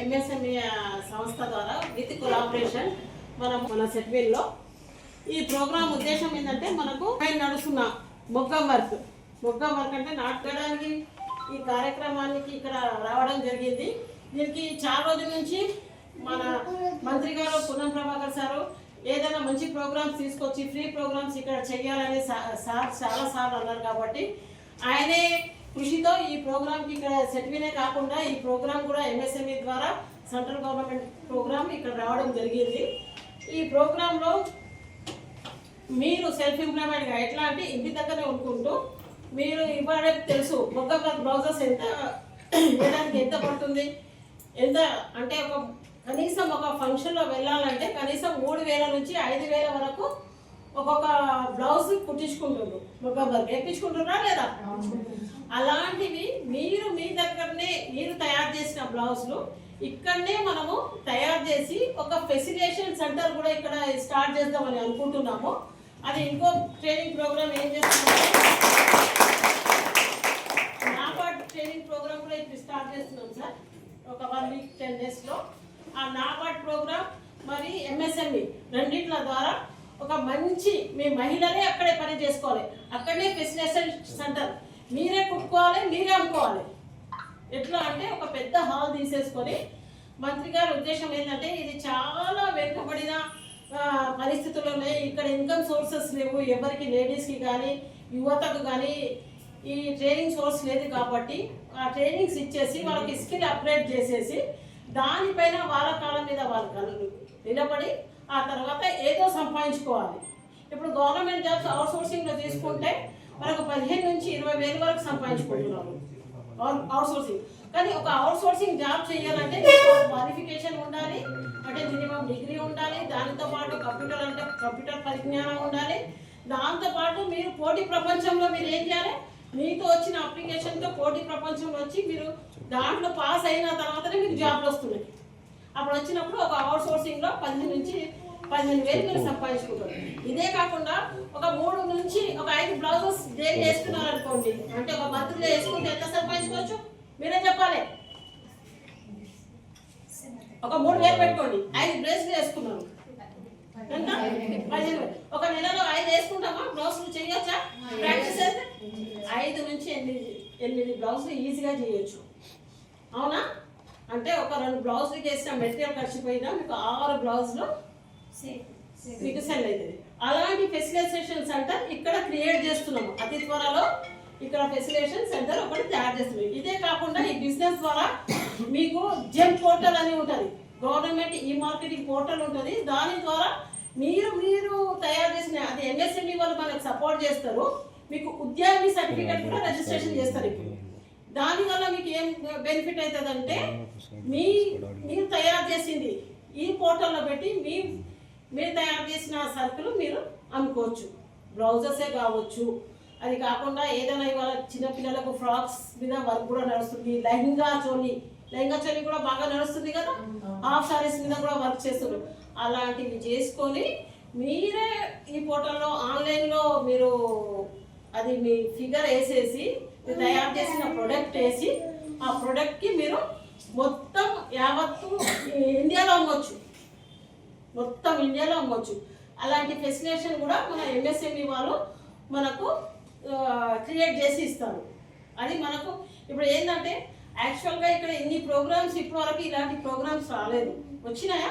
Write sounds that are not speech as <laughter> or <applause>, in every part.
MSME సంస్థ ద్వారా with collaboration మనం మన సెట్వీల్లో ఈ ప్రోగ్రామ్ ఉద్దేశం ఏంటంటే మనకు పైన నడుస్తున్న మొగ్గం వర్క్. మొగ్గం వర్క్ అంటే నాటడానికి ఈ కార్యక్రమానికి ఇక్కడ రావడం జరిగింది. దీనికి చాలా రోజుల నుంచి మన మంత్రి గారు పూనం ప్రభాకర్ సారు ఏదైనా మంచి ప్రోగ్రామ్స్ తీసుకొచ్చి ఫ్రీ ప్రోగ్రామ్స్ ఇక్కడ చేయాలని సా- సార్ చాలా సార్లు అన్నారు కాబట్టి ఆయనే కృషితో ఈ ప్రోగ్రామ్కి ఇక్కడ సెట్వినే కాకుండా ఈ ప్రోగ్రామ్ కూడా ఎంఎస్ఎంఈ ద్వారా సెంట్రల్ గవర్నమెంట్ ప్రోగ్రామ్ ఇక్కడ రావడం జరిగింది. ఈ ప్రోగ్రాంలో మీరు సెల్ఫ్ ఎంప్లాయ్మెంట్గా ఎట్లా అంటే ఇంటి దగ్గరే ఉంటుంటూ మీరు ఇవాడే తెలుసు. ఒక్కొక్క బ్లౌజెస్ ఎంత <clears throat> వేయడానికి ఎంత పడుతుంది? ఎంత అంటే ఒక కనీసం ఒక ఫంక్షన్లో వెళ్ళాలంటే కనీసం మూడు వేల నుంచి ఐదు వేల వరకు ఒక్కొక్క బ్లౌజ్ కుట్టించుకుంటుండ్రు. ఒక వర్క్. వేయించుకుంటున్నారా లేదా? అలాంటివి మీరు మీ దగ్గరనే మీరు తయారు చేసిన బ్లౌజులు ఇక్కడనే మనము తయారు చేసి ఒక ఫెసిలేషన్ సెంటర్ కూడా ఇక్కడ స్టార్ట్ చేద్దామని అనుకుంటున్నాము. అది ఇంకో ట్రైనింగ్ ప్రోగ్రామ్ ఏం చేస్తున్నాము నాపాటు ట్రైనింగ్ ప్రోగ్రామ్ కూడా ఇప్పుడు స్టార్ట్ చేస్తున్నాం సార్. ఒక వన్ వీక్ టెన్ డేస్లో ఆ నాబార్డ్ ప్రోగ్రామ్ మరి ఎంఎస్ఎంఈ రెండిట్ల ద్వారా ఒక మంచి మీ మహిళలే అక్కడే పని చేసుకోవాలి. అక్కడనే ఫెసిలిటేషన్ సెంటర్. మీరే కుట్టుకోవాలి మీరే అమ్ముకోవాలి. ఎట్లా అంటే ఒక పెద్ద హాల్ తీసేసుకొని మంత్రి గారి ఉద్దేశం ఏంటంటే ఇది చాలా వెనుకబడిన పరిస్థితులు ఉన్నాయి. ఇక్కడ ఇన్కమ్ సోర్సెస్ లేవు. ఎవరికి లేడీస్కి కానీ యువతకు కానీ ఈ ట్రైనింగ్ సోర్స్ లేదు కాబట్టి ఆ ట్రైనింగ్స్ ఇచ్చేసి వాళ్ళకి స్కిల్ అప్గ్రేడ్ చేసేసి దానిపైన వాళ్ళ కాలం మీద వాళ్ళ కళ్ళు నిలబడి ఆ తర్వాత ఏదో సంపాదించుకోవాలి. ఇప్పుడు గవర్నమెంట్ జాబ్స్ అవుట్ సోర్సింగ్లో తీసుకుంటే మనకు పదిహేను నుంచి ఇరవై వేల వరకు సంపాదించుకుంటున్నాము. అవుట్ సోర్సింగ్ కానీ ఒక అవుట్ సోర్సింగ్ జాబ్ చేయాలంటే క్వాలిఫికేషన్ ఉండాలి అంటే మినిమం డిగ్రీ ఉండాలి దానితో పాటు కంప్యూటర్ అంటే కంప్యూటర్ పరిజ్ఞానం ఉండాలి. దాంతో పాటు మీరు పోటీ ప్రపంచంలో మీరు ఏం చేయాలి? మీతో వచ్చిన అప్లికేషన్తో పోటీ ప్రపంచం వచ్చి మీరు దాంట్లో పాస్ అయిన తర్వాతనే మీకు జాబ్లు వస్తున్నాయి. అప్పుడు వచ్చినప్పుడు ఒక అవుట్ సోర్సింగ్లో నుంచి పదిహేను వేలు మీరు సంపాదించుకుంటారు. ఇదే కాకుండా ఒక మూడు నుంచి ఒక ఐదు బ్లౌజెస్ డైలీ వేసుకున్నారు అనుకోండి అంటే ఒక మంత్లో వేసుకుంటే ఎంత సంపాదించుకోవచ్చు? మీరే చెప్పాలి. ఒక మూడు వేలు పెట్టుకోండి. ఐదు బ్రేస్లు వేసుకున్నాను ఒక నెలలో ఐదు వేసుకుంటామా? బ్లౌజులు చేయొచ్చా? ప్రాక్టీస్ అయితే ఐదు నుంచి ఎనిమిది ఎనిమిది బ్లౌజులు ఈజీగా చేయొచ్చు. అవునా? అంటే ఒక రెండు బ్లౌజులు చేసిన మెటీరియల్ ఖర్చుపోయినా మీకు ఆరు బ్లౌజులు మీకు సెల్ అవుతుంది. అలాంటి ఫెసిలిటేషన్ సెంటర్ ఇక్కడ క్రియేట్ చేస్తున్నాము. అతి త్వరలో ఇక్కడ ఫెసిలిటేషన్ సెంటర్ ఒకటి తయారు చేస్తున్నాం ఇదే కాకుండా ఈ బిజినెస్ ద్వారా మీకు జెమ్ పోర్టల్ అని ఉంటుంది. గవర్నమెంట్ ఈ మార్కెటింగ్ పోర్టల్ ఉంటుంది. దాని ద్వారా మీరు మీరు తయారు చేసిన అది ఎంఎస్ఎంఈ వాళ్ళు మనకు సపోర్ట్ చేస్తారు. మీకు ఉద్యోగి సర్టిఫికేట్ కూడా రిజిస్ట్రేషన్ చేస్తారు ఇప్పుడు. దానివల్ల మీకు ఏం బెనిఫిట్ అవుతుందంటే మీ మీరు తయారు చేసింది ఈ పోర్టల్లో పెట్టి మీ మీరు తయారు చేసిన సరుకులు మీరు అమ్ముకోవచ్చు. బ్లౌజెసే కావచ్చు. అది కాకుండా ఏదైనా ఇవాళ చిన్నపిల్లలకు ఫ్రాక్స్ మీద వర్క్ కూడా నడుస్తుంది. లెహంగా చోలి లెహంగా చోలి కూడా బాగా నడుస్తుంది కదా? హాఫ్ సారీస్ మీద కూడా వర్క్ చేస్తున్నారు. అలాంటివి చేసుకొని మీరే ఈ పోర్టల్లో ఆన్లైన్లో మీరు అది మీ ఫిగర్ వేసేసి తయారు చేసిన ప్రొడక్ట్ వేసి ఆ ప్రొడక్ట్కి మీరు మొత్తం యావత్తు ఇండియాలో అమ్మొచ్చు. మొత్తం ఇండియాలో అమ్మొచ్చు. అలాంటి ఫెసిలిటేషన్ కూడా మన ఎంఎస్ఎంఈ వాళ్ళు మనకు క్రియేట్ చేసి ఇస్తారు. అది మనకు ఇప్పుడు ఏంటంటే యాక్చువల్గా ఇక్కడ ఇన్ని ప్రోగ్రామ్స్ ఇప్పటి వరకు ఇలాంటి ప్రోగ్రామ్స్ రాలేదు. వచ్చినాయా?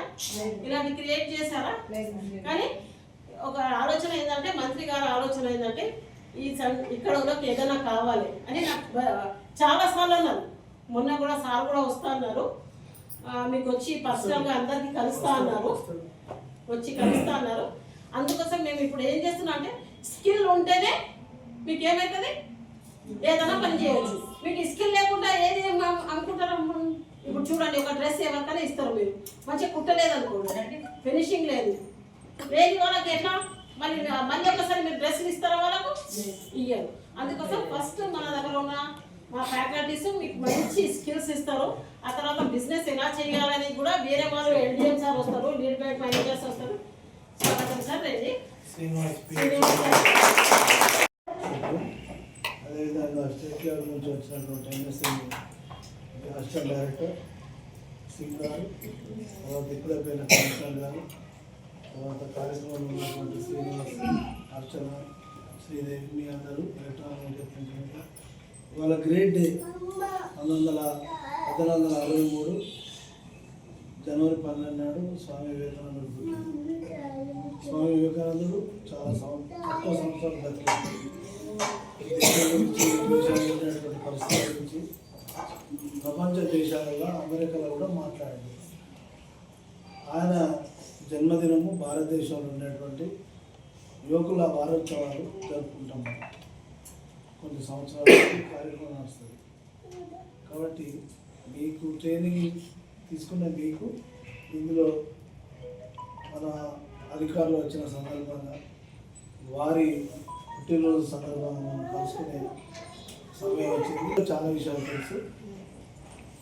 ఇలాంటి క్రియేట్ చేశారా? కానీ ఒక ఆలోచన ఏంటంటే మంత్రి గారి ఆలోచన ఏంటంటే ఈ ఇక్కడ ఉన్నకి ఏదైనా కావాలి అని నాకు బ- చాలా సార్లు అన్నారు. మొన్న కూడా సార్ కూడా వస్తా అన్నారు. మీకు వచ్చి పర్సనల్గా అందరికీ కలుస్తా అన్నారు. వచ్చి కలుస్తా అన్నారు. అందుకోసం మేము ఇప్పుడు ఏం చేస్తున్నాం అంటే స్కిల్ ఉంటేనే మీకు ఏమవుతుంది ఏదైనా పని చేయొచ్చు. మీకు స్కిల్ మంచిగా కుట్టలేదు అనుకోండి ఫినిషింగ్ లేదు. లేదు వాళ్ళకి ఎట్లా? మళ్ళీ మళ్ళీ ఒకసారి మీరు డ్రెస్సులు ఇస్తారా వాళ్ళకు? ఇయ్యరు. అందుకోసం ఫస్ట్ మన దగ్గర ఉన్న మా ఫ్యాకల్టీస్ మీకు మంచి స్కిల్స్ ఇస్తారు. ఆ తర్వాత బిజినెస్ ఎలా చేయాలని కూడా వేరే వాళ్ళు ఎల్డిఎం సార్ వస్తారు లీడ్ బ్యాక్ మేనేజర్స్ వస్తారు. స్వాగతం సార్ రండి. అదేవిధంగా స్టేట్ గవర్నమెంట్ వచ్చినటువంటి ఎంఎస్ఎం రాష్ట్ర డైరెక్టర్ సింగ్ గారు తర్వాత ఇప్పుడైపోయిన కమిషనర్ గారు తర్వాత కార్యక్రమంలో ఉన్నటువంటి శ్రీనివాస్ అర్చన శ్రీదేవి మీ అందరూ ఎలక్ట్రానిక్ మీడియా వాళ్ళ ఇవాళ గ్రేట్ డే పంతొమ్మిది వందల పద్దెనిమిది వందల అరవై మూడు జనవరి పన్నెండు నాడు స్వామి వివేకానందుడు స్వామి వివేకానందుడు చాలా సం- తక్కువ సంవత్సరాలు బతికారు దేశం పరిస్థితుల గురించి ప్రపంచ దేశాలలో అమెరికాలో కూడా మాట్లాడింది. ఆయన జన్మదినము భారతదేశంలో ఉండేటువంటి యువకుల వారోత్సవాలు జరుపుకుంటాం. మనం. కొన్ని సంవత్సరాలు కార్యక్రమం నడుస్తుంది. కాబట్టి మీకు ట్రైనింగ్ తీసుకున్న మీకు ఇందులో మన అధికారులు వచ్చిన సందర్భంగా వారి పుట్టినరోజు సందర్భంగా మనం కలుసుకునే సమయం వచ్చింది. చాలా విషయాలు తెలుసు.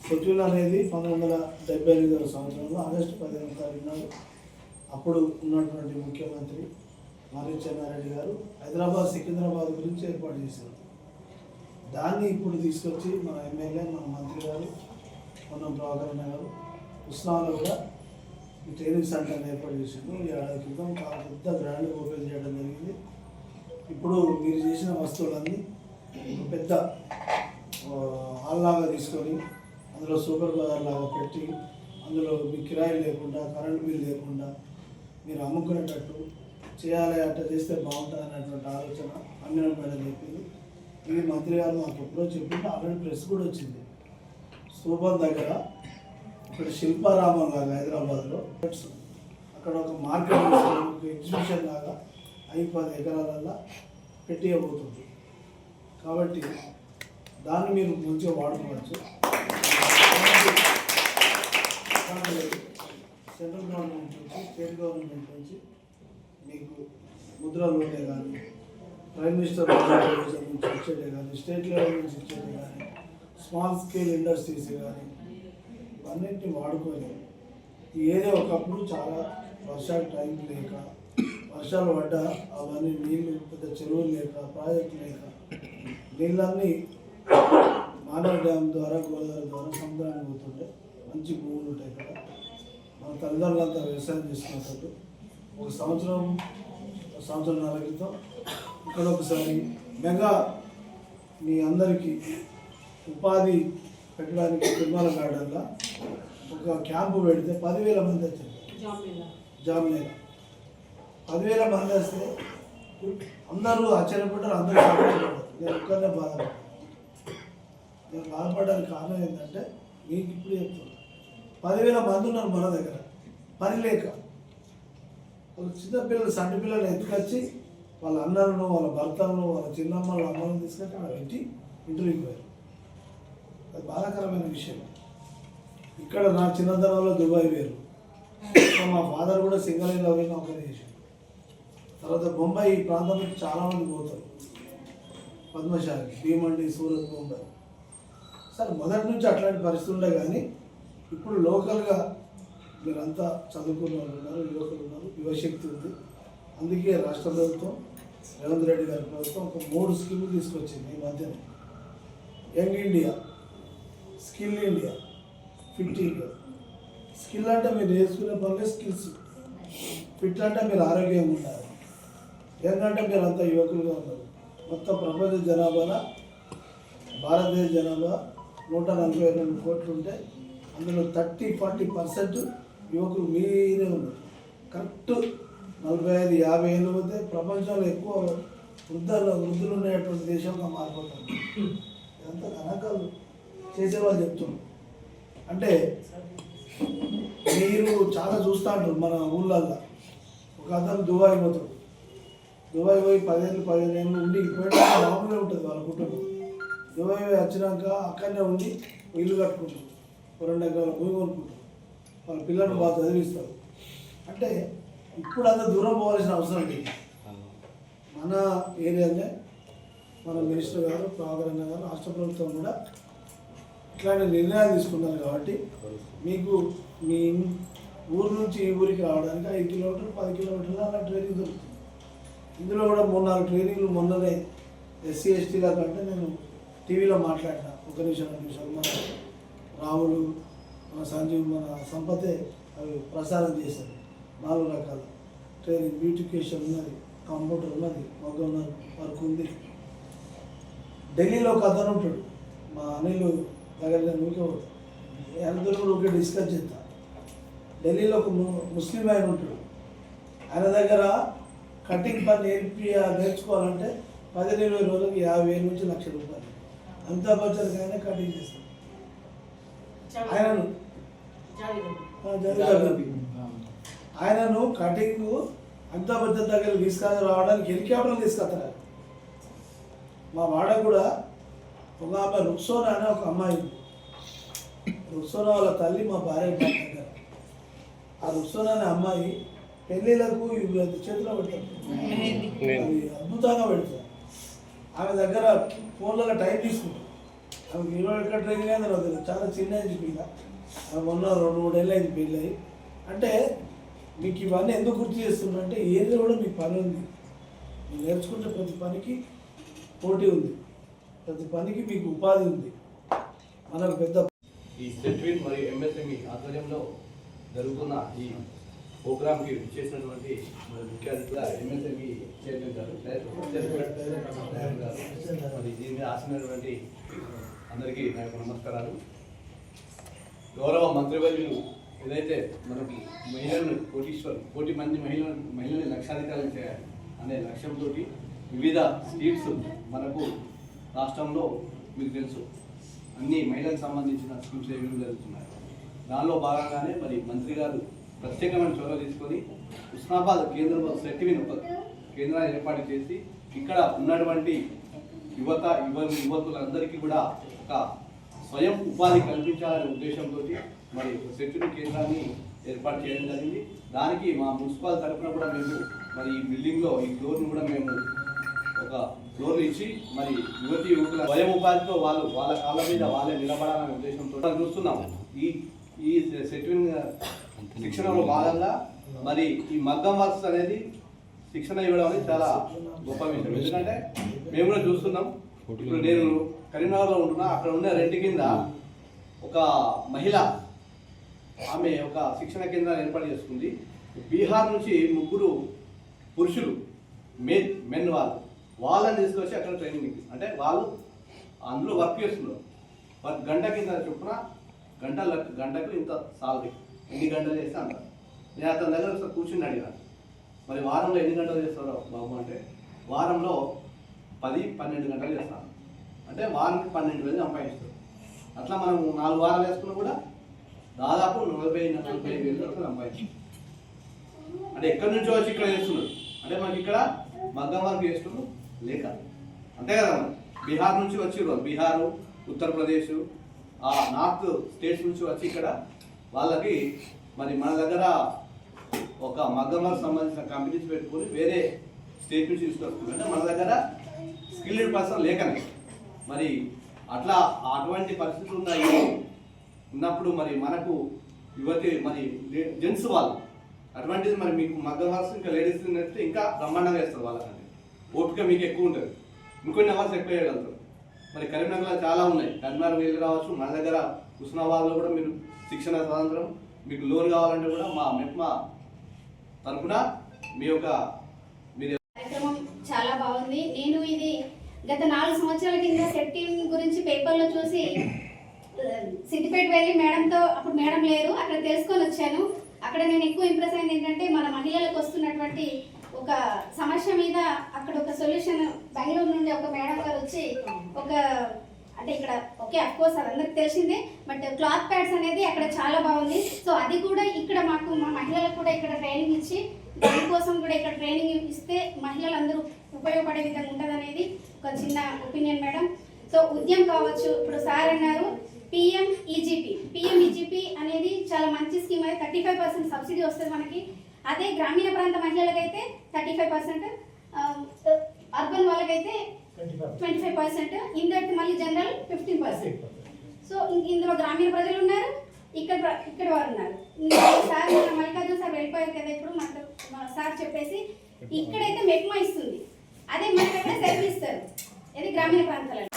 షెడ్యూల్ అనేది పంతొమ్మిది వందల డెబ్బై ఎనిమిదవ సంవత్సరంలో ఆగస్టు పదిహేను తారీఖు నాడు అప్పుడు ఉన్నటువంటి ముఖ్యమంత్రి మరి చెన్నారెడ్డి గారు హైదరాబాద్ సికింద్రాబాద్ గురించి ఏర్పాటు చేశారు. దాన్ని ఇప్పుడు తీసుకొచ్చి మన ఎమ్మెల్యే మన మంత్రి గారు పొన్నం ప్రభాకరణ గారు ఉస్మాన్లో కూడా ఈ ట్రైనింగ్ సెంటర్ని ఏర్పాటు చేసిండు ఈ ఏడాది క్రితం చాలా పెద్ద బ్రాండ్ ఓపెన్ చేయడం జరిగింది. ఇప్పుడు మీరు చేసిన వస్తువులన్నీ పెద్ద హాల్లాగా తీసుకొని అందులో సూపర్ బజార్ లాగా పెట్టి అందులో మీ కిరాయి లేకుండా కరెంట్ బిల్ లేకుండా మీరు అమ్ముకునేటట్టు చేయాలి అట్లా చేస్తే బాగుంటుంది అనేటువంటి ఆలోచన అమ్మిన మేడం చెప్పింది ఇది మంత్రి గారు మాకు ఎప్పుడో చెప్పింటే ఆల్రెడీ ప్రెస్ కూడా వచ్చింది. స్థూపం దగ్గర ఇక్కడ శిల్పారామం లాగా హైదరాబాద్లో. అక్కడ ఒక మార్కెట్ ఎగ్జిబిషన్ లాగా ఐదు పది ఎకరాలల్లో పెట్టియబోతుంది. కాబట్టి దాన్ని మీరు మంచిగా వాడుకోవచ్చు. సెంట్రల్ గవర్నమెంట్ నుంచి స్టేట్ గవర్నమెంట్ నుంచి మీకు ముద్ర లోనే కానీ ప్రైమ్ మినిస్టర్ నుంచి వచ్చేదే కానీ స్టేట్ లెవెల్ నుంచి వచ్చేది కానీ స్మాల్ స్కేల్ ఇండస్ట్రీస్ కానీ ఇవన్నింటినీ వాడుకొని ఏదో ఒకప్పుడు చాలా వర్షాలు టైం లేక వర్షాలు పడ్డ అవన్నీ నీళ్ళు పెద్ద చెరువులు లేక ప్రాజెక్టు లేక నీళ్ళన్నీ మానవ డ్యామ్ ద్వారా గోదావరి ద్వారా సముద్రానికి పోతుండే. మంచి భూములు ఉంటాయి ఇక్కడ మన తల్లిదండ్రులంతా వ్యవసాయం చేసుకున్నట్టు ఒక సంవత్సరం ఒక సంవత్సరంన్నర క్రితం ఇక్కడ ఒకసారి మెగా మీ అందరికీ ఉపాధి పెట్టడానికి తిరుమల గార్డెన్లో ఒక క్యాంపు పెడితే పదివేల మంది వచ్చారు. జాబ్ పదివేల మంది వస్తే అందరూ ఆశ్చర్యపడ్డారు అందరూ సంతోషపడ్డారు నేను ఒక్కరినే బాధపడ్డాను. నేను బాధపడడానికి కారణం ఏంటంటే మీకు ఇప్పుడు చెప్తున్నాను పదివేల మంది ఉన్నారు మన దగ్గర. పని లేక. చిన్నపిల్లలు సన్న పిల్లలు ఎత్తుకొచ్చి వాళ్ళ అన్నలను వాళ్ళ భర్తలను వాళ్ళ చిన్నమ్మ వాళ్ళ అమ్మలను తీసుకొచ్చి అక్కడ పెట్టి ఇంటర్వ్యూకి పోయారు. అది బాధాకరమైన విషయం. ఇక్కడ నా చిన్నతనంలో దుబాయ్ వేరు మా ఫాదర్ కూడా సింగరేణిలో పోయి నౌకరీ చేశాడు. తర్వాత బొంబాయి ఈ ప్రాంతంలో చాలామంది పోతారు. పద్మశాలి భీమండి సూరత్ బొంబాయి. సరే మొదటి నుంచి అట్లాంటి పరిస్థితులు ఉండే కానీ ఇప్పుడు లోకల్గా మీరంతా చదువుకున్న వాళ్ళు ఉన్నారు యువకులు ఉన్నారు యువశక్తి ఉంది. అందుకే రాష్ట్ర ప్రభుత్వం రేవంత్ రెడ్డి గారి ప్రభుత్వం ఒక మూడు స్కీములు తీసుకొచ్చింది ఈ మధ్యన. Young India skill India fit India. Skill అంటే మీరు నేర్చుకునే పనులే స్కిల్స్. ఫిట్ అంటే మీరు ఆరోగ్యంగా ఉండాలి. యంగ్ అంటే మీరు అంతా యువకులుగా ఉన్నారు మొత్తం ప్రపంచ జనాభాలో భారతదేశ జనాభా నూట నలభై రెండు కోట్లు ఉంటే అందులో థర్టీ ఫార్టీ పర్సెంట్ యువకులు మీరే ఉన్నారు. కరెక్ట్ నలభై ఐదు యాభై ఏళ్ళు పోతే ప్రపంచంలో ఎక్కువ వృద్ధులు వృద్ధులు ఉండేటువంటి దేశంగా మారిపోతుంది ఇదంతా గణాంకాలు చేసేవాళ్ళు చెప్తున్నారు. అంటే మీరు చాలా చూస్తూ ఉంటారు మన ఊళ్ళల్లో. ఒక అతను దుబాయ్ పోతాడు. దుబాయ్ పోయి పదిహేను పదిహేను ఏళ్ళు ఉండి పోయినా మామూలుగా ఉంటుంది వాళ్ళ కుటుంబం. దుబాయ్ పోయి వచ్చినాక అక్కడనే ఉండి ఇల్లు కట్టుకుంటారు రెండు ఎకరాల భూమి కొనుక్కుంటారు. వాళ్ళ పిల్లలను బాగా చదివిస్తారు. అంటే ఇప్పుడు అంత దూరం పోవాల్సిన అవసరం లేదు. మన ఏరియానే మన మినిస్టర్ గారు ప్రభాకరణ గారు రాష్ట్ర ప్రభుత్వం కూడా ఇట్లాంటి నిర్ణయాలు తీసుకున్నారు కాబట్టి మీకు మీ ఊరు నుంచి ఈ ఊరికి రావడానికి ఐదు కిలోమీటర్లు పది కిలోమీటర్లు అలా ట్రైనింగ్ దొరుకుతుంది. ఇందులో కూడా మూడు నాలుగు ట్రైనింగ్లు మొన్ననే ఎస్సీ ఎస్టీల కంటే నేను టీవీలో మాట్లాడినా. ఒక నిమిషం రెండు నిమిషాలు మన రాములు మన సంజీవ్ మన సంపతే అవి ప్రసారం చేశారు. నాలుగు రకాల ట్రైనింగ్ బ్యూటిఫికేషన్ ఉన్నది కంప్యూటర్ ఉన్నది మగ్గం వరకు వర్క్ ఉంది. ఢిల్లీలో ఒక అతను ఉంటాడు మా అనిల్ దగ్గర నేను ఊరికే పోతా అందరూ కూడా ఊరికే డిస్కస్ చేస్తా ఢిల్లీలో ఒక ము- ముస్లిం ఆయన ఉంటాడు. ఆయన దగ్గర కటింగ్ పని నేర్పి నేర్చుకోవాలంటే పదిహేను ఇరవై రోజులకు యాభై వేల నుంచి లక్ష రూపాయలు. అమితాబ్ బచ్చన్ కానీ కటింగ్ చేస్తాడు. ఆయనను. ఆయనను కటింగ్ బచ్చన్ దగ్గర తీసుకొని రావడానికి హెలికాప్టర్ తీసుకొస్తారు. మా వాడ కూడా ఒక ఆమె రుక్సోనా అనే ఒక అమ్మాయి. రుక్సోనా వాళ్ళ తల్లి మా భార్య దగ్గర. ఆ రుక్సోనా అనే అమ్మాయి పెళ్ళిళ్ళకు చేతిలో పెడతారు. అది అద్భుతంగా పెడతారు. ఆమె దగ్గర ఫోన్లలో టైం తీసుకుంటారు. ఆమెకి ఇరవై ఎక్కడ ట్రైనింగ్ అయిందో చాలా చిన్న ఏజ్ పిల్ల మొన్న రెండు మూడేళ్ళు అయింది పెళ్ళి అంటే మీకు ఇవన్నీ ఎందుకు గుర్తు చేస్తున్నా అంటే ఏది కూడా మీకు పని ఉంది. మీరు నేర్చుకుంటే ప్రతి పనికి పోటీ ఉంది. ప్రతి పనికి మీకు ఉపాధి ఉంది. మనకు పెద్ద ఈ సెట్విన్ మరియు ఎంఎస్ఎంఈ ఆధ్వర్యంలో జరుగుతున్న ఈ ప్రోగ్రామ్కి చేసినటువంటి మరి ముఖ్య అతిథిగా ఎంఎస్ఎంఈ చైర్మన్ గారు మరి దీని మీద ఆసినటువంటి అందరికీ నా యొక్క నమస్కారాలు. గౌరవ మంత్రివర్యులు ఏదైతే మనకి మహిళలను కోటీశ్వర్ కోటి మంది మహిళ మహిళల్ని లక్షాధికారులు చేయాలి అనే లక్ష్యంతో వివిధ స్కీమ్స్ మనకు రాష్ట్రంలో మీకు తెలుసు. అన్ని మహిళలకు సంబంధించిన స్కీమ్స్ ఏమేమి జరుగుతున్నాయి? దానిలో భాగంగానే మరి మంత్రి గారు ప్రత్యేకమైన చొరవ తీసుకొని ఉస్నాబాద్ కేంద్రంలో సెట్టివిన్ ఒక కేంద్రాన్ని ఏర్పాటు చేసి ఇక్కడ ఉన్నటువంటి యువత యువ యువతులందరికీ కూడా ఒక స్వయం ఉపాధి కల్పించాలనే ఉద్దేశంతో మరి ఒక కేంద్రాన్ని ఏర్పాటు చేయడం జరిగింది. దానికి మా మున్సిపాల్ తరఫున కూడా మేము మరి ఈ బిల్డింగ్లో ఈ ఫ్లోర్ని కూడా మేము ఒక ఫ్లోర్ ఇచ్చి మరి యువతి యువకుల స్వయం ఉపాధితో వాళ్ళు వాళ్ళ కాళ్ళ మీద వాళ్ళే నిలబడాలనే ఉద్దేశంతో చూస్తున్నాము. ఈ ఈ సెటిల్ శిక్షణలో భాగంగా మరి ఈ మగ్గం వర్క్స్ అనేది శిక్షణ ఇవ్వడం అనేది చాలా గొప్ప విషయం. ఎందుకంటే మేము కూడా చూస్తున్నాం. ఇప్పుడు నేను కరీంనగర్లో ఉంటున్నా. అక్కడ ఉండే రెంట్ కింద ఒక మహిళ ఆమె ఒక శిక్షణ కేంద్రాన్ని ఏర్పాటు చేసుకుంది. బీహార్ నుంచి ముగ్గురు పురుషులు మెన్ మెన్ వాళ్ళు వాళ్ళని తీసుకొచ్చి అక్కడ ట్రైనింగ్ ఇప్పింది అంటే వాళ్ళు అందులో వర్క్ చేస్తున్నారు. వర్క్ గంట కింద చొప్పున గంట గంటకు ఇంత సాలరీ ఎన్ని గంటలు చేస్తే అంత నేను అతని దగ్గర ఒకసారి కూర్చుని అడిగాను. మరి వారంలో ఎన్ని గంటలు చేస్తారో బాబు అంటే వారంలో పది పన్నెండు గంటలు చేస్తాను అంటే వారానికి పన్నెండు వేలు సంపాదిస్తారు. అట్లా మనం నాలుగు వారాలు వేసుకున్నా కూడా దాదాపు నలభై నలభై వేలు వరకు సంపాదించాం అంటే ఎక్కడి నుంచో వచ్చి ఇక్కడ చేస్తున్నారు. అంటే మనకి ఇక్కడ మగ్గం వరకు చేస్తున్నారు. లేక. అంతే కదా బీహార్ నుంచి వచ్చి బీహారు ఉత్తరప్రదేశ్ ఆ నార్త్ స్టేట్స్ నుంచి వచ్చి ఇక్కడ వాళ్ళకి మరి మన దగ్గర ఒక మగ్గమ్మకు సంబంధించిన కంపెనీస్ పెట్టుకొని వేరే స్టేట్ నుంచి తీసుకొస్తుందంటే మన దగ్గర స్కిల్డ్ పర్సన్ లేకనే. మరి అట్లా అటువంటి పరిస్థితులు ఉన్నాయి. ఉన్నప్పుడు మరి మనకు యువతి మరి జెంట్స్ వాళ్ళు అటువంటిది మరి మీకు మగ్గం ఇంకా లేడీస్ నేర్పితే ఇంకా బ్రహ్మాండంగా వేస్తారు వాళ్ళకంటే. ఓపిక మీకు ఎక్కువ ఉంటుంది. ఇంకొన్ని అవర్స్ ఎక్కువ చేయగలుగుతారు. మరి కరీంనగర్లో చాలా ఉన్నాయి. కరీంనగర్ వెళ్ళి రావచ్చు మన దగ్గర హుస్నాబాద్లో కూడా మీరు శిక్షణ స్వాతంత్రం మీకు లోన్ కావాలంటే కూడా మా మెప్మా తరఫున మీ యొక్క కార్యక్రమం చాలా బాగుంది. నేను ఇది గత నాలుగు సంవత్సరాల కింద సెట్టింగ్ గురించి పేపర్లో చూసి సిద్దిపేట వెళ్ళి మేడంతో అప్పుడు మేడం లేరు అక్కడ తెలుసుకొని వచ్చాను. అక్కడ నేను ఎక్కువ ఇంప్రెస్ అయింది ఏంటంటే మన మహిళలకు వస్తున్నటువంటి ఒక సమస్య మీద అక్కడ ఒక సొల్యూషన్ బెంగళూరు నుండి ఒక మేడం గారు వచ్చి ఒక అంటే ఇక్కడ ఓకే అఫ్ కోర్స్ అందరికి తెలిసిందే బట్ క్లాత్ ప్యాడ్స్ అనేది అక్కడ చాలా బాగుంది. సో అది కూడా ఇక్కడ మాకు మా మహిళలకు కూడా ఇక్కడ ట్రైనింగ్ ఇచ్చి దానికోసం కూడా ఇక్కడ ట్రైనింగ్ ఇస్తే మహిళలందరూ ఉపయోగపడే విధంగా ఉంటుంది అనేది ఒక చిన్న ఒపీనియన్ మేడం సో ఉద్యమం కావచ్చు. ఇప్పుడు సార్ అన్నారు పిఎం ఈజీపీ పిఎం ఈజీపీ అనేది చాలా మంచి స్కీమ్ అయితే థర్టీ ఫైవ్ పర్సెంట్ సబ్సిడీ వస్తుంది మనకి. అదే గ్రామీణ ప్రాంత మహిళలకైతే థర్టీ ఫైవ్ పర్సెంట్ అర్బన్ వాళ్ళకైతే ట్వంటీ ఫైవ్ పర్సెంట్ ఇందట్ మళ్ళీ జనరల్ ఫిఫ్టీన్ పర్సెంట్ సో ఇంక ఇందులో గ్రామీణ ప్రజలు ఉన్నారు ఇక్కడ ప్ర- ఇక్కడ వారు ఉన్నారు ఇంకా సార్ మన మల్లికార్జున సార్ వెళ్ళిపోయారు కదా ఇప్పుడు మనకు మన సార్ చెప్పేసి ఇక్కడైతే మెప్మా ఇస్తుంది అదే మనకైతే సెల్ఫ్ ఇస్తారు ఇది గ్రామీణ ప్రాంతాలలో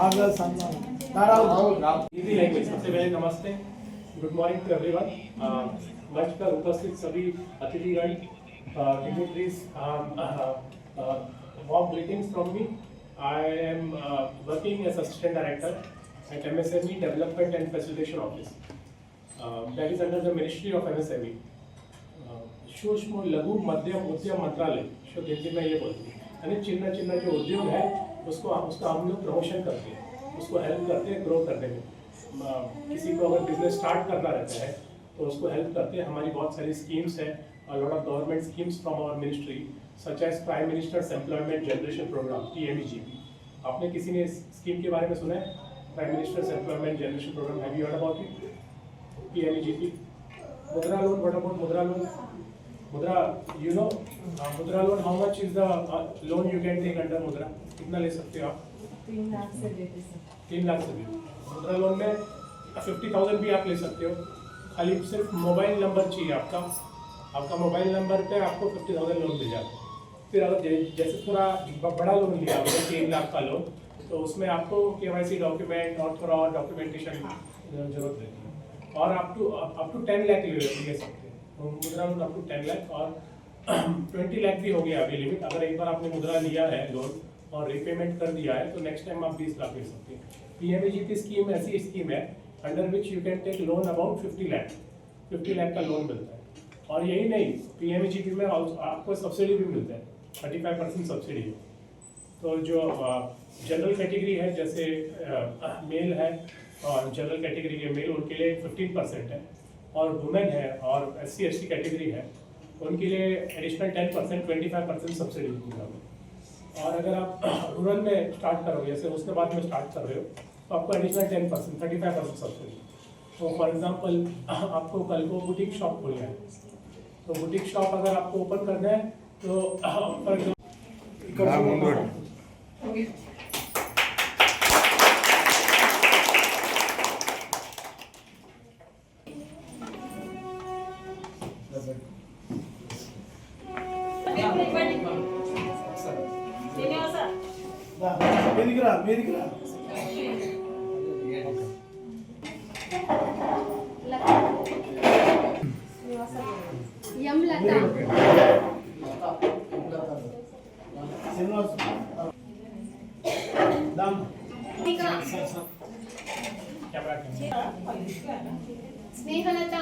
ఆగా సన్మానం దారావు हिंदी लैंग्वेज सबसे पहले नमस्ते गुड मॉर्निंग टू एवरीवन मंच पर उपस्थित सभी अतिथिगण dignitaries warm greetings from me. I am uh, working as assistant director at msme development and facilitation office. Uh, that is under the ministry of msme uh, सूक्ष्म लघु मध्यम उद्यम मंत्रालय जो हिंदी में ये बोलते हैं। यानी चिन्ह चिन्ह जो उद्योग है उसको उसका हम लोग प्रमोशन करते हैं। उसको हेल्प करते हैं ग्रो करने में किसी को अगर बिज़नेस स्टार्ट करना रहता है तो उसको हेल्प करते हैं। हमारी बहुत सारी स्कीम्स है। a lot of government schemes from our ministry, such as Prime Minister's Employment Generation Program (PMEGP). aapne kisi ne इस स्कीम के बारे में सुना है? Prime Minister's Employment Generation Program. Have you heard about it? PMEGP. Mudra loan. What about Mudra loan? Mudra, you know, uh, Mudra loan. How much is the uh, loan you can take under Mudra? kitna le sakte ho aap 3 lakh se लेते सकते तीन लाख से भी मुद्रा loan में fifty thousand भी आप ले सकते खाली सिर्फ़ मोबाइल नंबर चाहिए आपका आपका मोबाइल नंबर पे आपको फिफ्टी थाउज़ेंड लोन मिल जाता है। फिर अगर जैसे थोड़ा बड़ा लोन लिया आपने, तीन लाख का लोन तो उसमें आपको के वाई सी डॉक्यूमेंट और थोड़ा और डॉक्यूमेंटेशन ज़रूरत रहती है। और आप to up to ten lakh ले सकते हैं। तो Mudra loan up to ten lakh और <clears throat> ट्वेंटी लाख भी हो गया अभी लिमिट अगर एक बार आपने मुद्रा लिया है लोन और रिपेमेंट कर दिया है तो नेक्स्ट टाइम आप बीस लाख ले सकते हैं। पी एम जी की स्कीम ऐसी स्कीम है under which you can take loan about fifty lakh fifty lakh का लोन मिलता है। और यही नहीं पीएमएजीपी में also आपको सब्सिडी भी मिलता है थर्टी फाइव परसेंट सब्सिडी तो जो जनरल कैटेगरी है, जैसे मेल है, और जनरल कैटेगरी के मेल उनके लिए फिफ्टीन परसेंट है। और वुमेन है, और S C S T category है, उनके लिए additional ten percent twenty five percent subsidy मिलेगा और अगर आप रूरल में स्टार्ट करोगे, जैसे उसके बाद में स्टार्ट कर रहे हो तो आपको additional ten percent thirty five percent subsidy तो फॉर एग्जांपल आपको कल को बुटीक शॉप खोलना है। तो बुटीक शॉप अगर आपको ओपन करना है तो <coughs> फॉर एग्ज़ाम्पल